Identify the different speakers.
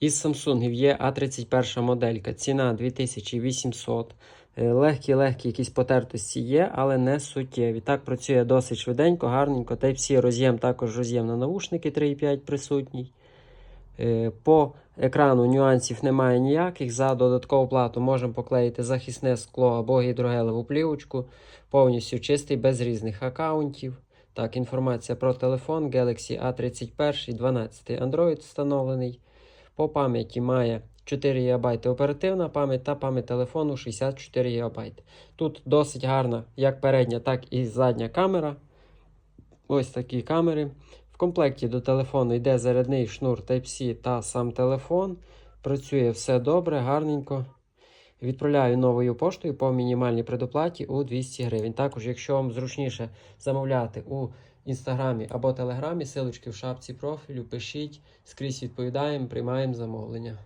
Speaker 1: Із Samsung є А31 моделька. Ціна 2800. Е, Легкі-легкі якісь потертості є, але не суттєві. Так працює досить швиденько, гарненько. Type-C роз'єм, також роз'єм на навушники 3,5 присутній. Е, По екрану нюансів немає ніяких. За додаткову плату можемо поклеїти захисне скло або гідрогелеву плівочку. Повністю чистий, без різних аккаунтів. Так, інформація про телефон Galaxy A31 12 Android встановлений. По пам'яті має 4 ГБ оперативна пам'ять та пам'ять телефону 64 ГБ. Тут досить гарна як передня, так і задня камера. Ось такі камери. В комплекті до телефону йде зарядний шнур Type-C та сам телефон. Працює все добре, гарненько. Відправляю новою поштою по мінімальній предоплаті у 200 гривень. Також, якщо вам зручніше замовляти у інстаграмі або телеграмі, силочки в шапці профілю, пишіть, скрізь відповідаємо, приймаємо замовлення.